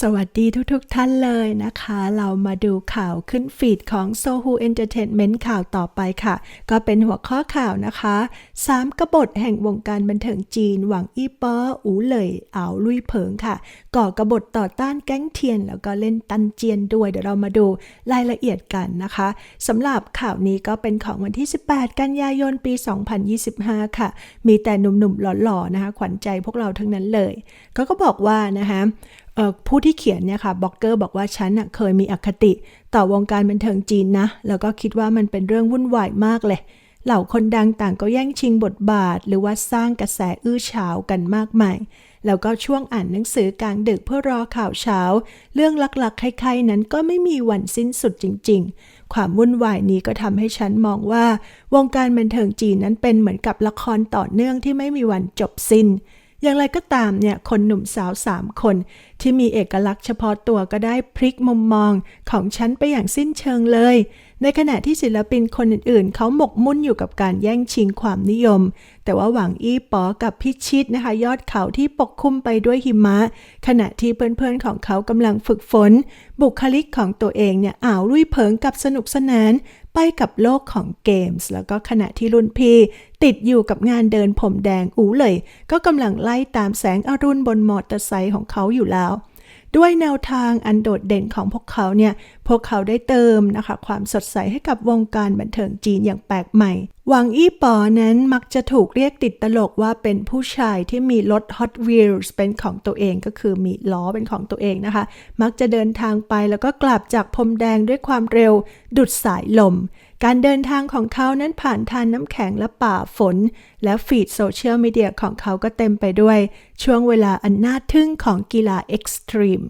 สวัสดีทุกๆทท่านเลยนะคะ เรามาดูข่าวขึ้นฟีดของ Sohu Entertainment ข่าวต่อไปค่ะ ก็เป็นหัวข้อข่าวนะคะสามกบฏแห่งวงการบันเทิงจีน หวังอี้ป้ออูเหลยเอาลุยเผิงค่ะ ก่อกบฏต่อต้านแก๊งเทียน แล้วก็เล่นตันเจียนด้วย เดี๋ยวเรามาดูรายละเอียดกันนะคะสำหรับข่าวนี้ก็เป็นของวันที่ 18 กันยายนปี 2025 ค่ะ มีแต่หนุ่มๆหล่อๆนะคะ ขวัญใจพวกเราทั้งนั้นเลย ก็ก็บอกว่านะคะ ผู้ที่เขียนเนี่ยค่ะบล็อกเกอร์บอกว่าฉันเคยมีอคติต่อวงการบันเทิงจีนนะ แล้วก็คิดว่ามันเป็นเรื่องวุ่นวายมากเลย เหล่าคนดังต่างก็แย่งชิงบทบาท หรือว่าสร้างกระแสอื้อฉาวกันมากมาย แล้วก็ช่วงอ่านหนังสือกลางดึกเพื่อรอข่าวเช้า เรื่องลักๆใครๆนั้นก็ไม่มีวันสิ้นสุดจริง ๆ ความวุ่นวายนี้ก็ทำให้ฉันมองว่า วงการบันเทิงจีนนั้นเป็นเหมือนกับละครต่อเนื่องที่ไม่มีวันจบสิ้นอย่างไรก็ตามเนี่ย คนหนุ่มสาวสามคนที่มีเอกลักษณ์เฉพาะตัวก็ได้พลิกมุมมองของฉันไปอย่างสิ้นเชิงเลย ในขณะที่ศิลปินคนอื่นๆ เขาหมกมุ่นอยู่กับการแย่งชิงความนิยม แต่ว่าหวังอี้ป๋อกับพิชิตนะคะ ยอดเขาที่ปกคลุมไปด้วยหิมะ ขณะที่เพื่อนๆของเขากำลังฝึกฝน บุคลิกของตัวเองเนี่ยอ่าวลุยเผิงกับสนุกสนานไปกับโลกของเกมส์ แล้วก็ขณะที่รุ่นพี่ติดอยู่กับงานเดินผมแดงอูเลย ก็กำลังไล่ตามแสงอรุณบนมอเตอร์ไซค์ของเขาอยู่แล้ว ด้วยแนวทางอันโดดเด่นของพวกเขาเนี่ย พวกเขาได้เติมนะคะความสดใสให้กับวงการบันเทิงจีนอย่างแปลกใหม่ หวังอี้ปอนั้นมักจะถูกเรียกติดตลกว่าเป็นผู้ชายที่มีรถ Hot Wheels เป็นของตัวเองก็คือมีล้อเป็นของตัวเองนะคะ มักจะเดินทางไปแล้วก็กลับจากพรมแดงด้วยความเร็วดุดสายลม การเดินทางของเขานั้นผ่านทานน้ำแข็งและป่าฝน และฟีดโซเชียลมีเดียของเขาก็เต็มไปด้วย ช่วงเวลาอันน่าทึ่งของกีฬาเอ็กซ์ตรีม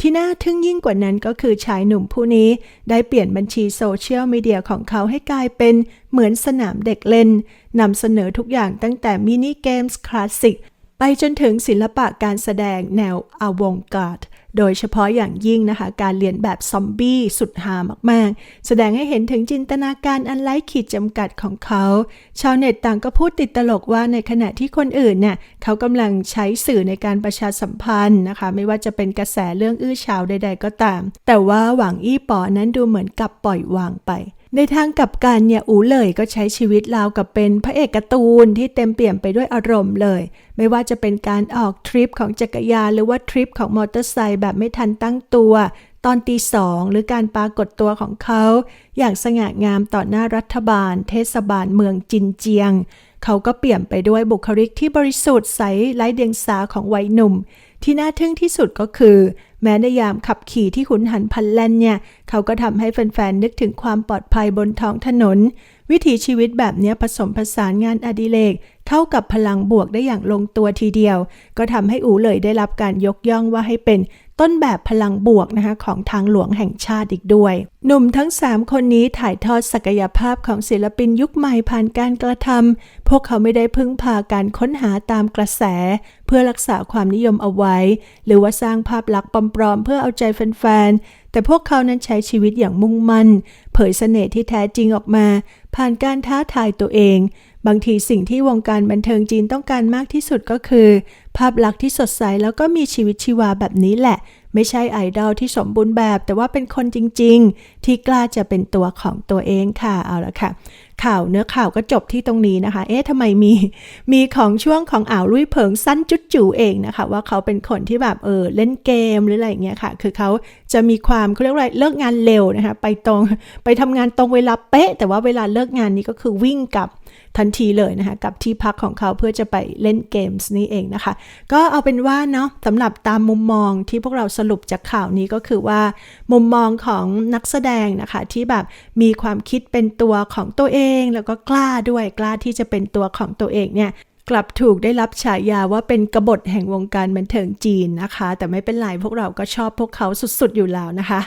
ที่น่าทึ่งยิ่งกว่านั้นก็คือชายหนุ่มผู้นี้ ได้เปลี่ยนบัญชีโซเชียลมีเดียของเขาให้กลายเป็นเหมือนสนามเด็กเล่นนำเสนอทุกอย่างตั้งแต่มินิเกมส์คลาสสิกไปจนถึงศิลปะการแสดงแนวอาวงการ์ด โดยเฉพาะอย่างยิ่งนะคะการเรียนแบบซอมบี้สุดหามากๆ แสดงให้เห็นถึงจินตนาการอันไร้ขีดจำกัดของเขา ชาวเน็ตต่างก็พูดติดตลกว่าในขณะที่คนอื่นเนี่ยเขากำลังใช้สื่อในการประชาสัมพันธ์นะคะ ไม่ว่าจะเป็นกระแสเรื่องอื้อฉาวใด ๆ ก็ตาม แต่ว่าหวังอี้ปอนั้นดูเหมือนกับปล่อยวางไป ในทางกับการเนี่ยอูเลยก็ใช้ชีวิตราวกับเป็นพระเอกการ์ตูนที่เต็มเปี่ยมไปด้วยอารมณ์เลย ไม่ว่าจะเป็นการออกทริปของจักรยานหรือว่าทริปของมอเตอร์ไซค์แบบไม่ทันตั้งตัว ตอนตีสองหรือการปรากฏตัวของเขา อย่างสง่างามต่อหน้ารัฐบาล เทศบาลเมืองจินเจียง เขาก็เปลี่ยนไปด้วยบุคลิกที่บริสุทธิ์ใสไร้เดียงสาของวัยหนุ่ม ที่น่าทึ่งที่สุดก็คือ แม้ในยามขับขี่ที่ขุนหันพันแล่นเนี่ย เขาก็ทำให้แฟนๆนึกถึงความปลอดภัยบนท้องถนน วิถีชีวิตแบบนี้ผสมผสานงานอดิเรก เข้ากับพลังบวกได้อย่างลงตัวทีเดียว ก็ทำให้อูเลยได้รับการยกย่องว่าให้เป็นต้นแบบพลังบวกนะคะของทางหลวงแห่งชาติอีกด้วย หนุ่มทั้ง 3 คนนี้ถ่ายทอดศักยภาพของศิลปินยุคใหม่ผ่านการกระทำพวกเขาไม่ได้พึ่งพาการค้นหาตามกระแส เพื่อรักษาความนิยมเอาไว้ หรือว่าสร้างภาพลักษณ์ปลอมๆเพื่อเอาใจแฟนๆแต่พวกเขานั้นใช้ชีวิตอย่างมุ่งมั่น เผยเสน่ห์ที่แท้จริงออกมา ผ่านการท้าทายตัวเอง บางทีสิ่งที่วงการบันเทิงจีนต้องการมากที่สุดก็คือ ภาพลักษณ์ที่สดใสแล้วก็มีชีวิตชีวาแบบนี้แหละ ไม่ใช่ไอดอลที่สมบูรณ์แบบ แต่ว่าเป็นคนจริง ๆ ที่กล้าจะเป็นตัวของตัวเองค่ะเอาละค่ะ ข่าวเนื้อข่าวก็จบที่ตรงนี้นะคะ เอ๊ะทำไมมีมีของช่วงของอ่าวลุยเผิงสั้นจุดจู่เองนะคะ ว่าเขาเป็นคนที่แบบเออเล่นเกมหรืออะไรเงี้ยค่ะ คือเขาจะมีความเขาเรียกว่าเลิกงานเร็วนะคะไปตรงไปทำงานตรงเวลาเป๊ะ แต่ว่าเวลาเลิกงานนี้ก็คือวิ่งกับทันทีเลยนะคะกับที่พักของเขาเพื่อจะไปเล่นเกมส์นี้เองนะคะ ก็เอาเป็นว่าเนาะสำหรับตามมุมมองที่พวกเราสรุปจากข่าวนี้ก็คือว่า มุมมองของนักแสดงนะคะที่แบบมีความคิดเป็นตัวของตัวเององ แล้วก็กล้าด้วยกล้าที่จะเป็นตัวของตัวเองเนี่ย กลับถูกได้รับฉายาว่าเป็นกบฏแห่งวงการบันเทิงจีนนะคะ แต่ไม่เป็นไรพวกเราก็ชอบพวกเขาสุดๆอยู่แล้วนะคะ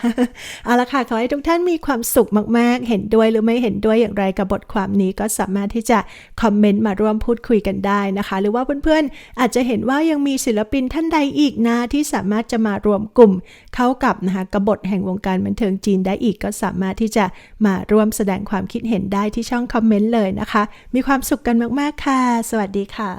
เอาละค่ะ ขอให้ทุกท่านมีความสุขมากๆ เห็นด้วยหรือไม่เห็นด้วยอย่างไรกับบทความนี้ก็สามารถที่จะคอมเมนต์มาร่วมพูดคุยกันได้นะคะ หรือว่าเพื่อนๆ อาจจะเห็นว่ายังมีศิลปินท่านใดอีกนะที่สามารถจะมารวมกลุ่ม เข้ากับนะคะกบฏแห่งวงการบันเทิงจีนได้อีกก็สามารถที่จะมาร่วมแสดงความคิดเห็นได้ที่ช่องคอมเมนต์เลยนะคะ มีความสุขกันมากๆค่ะ สวัสดีค่ะ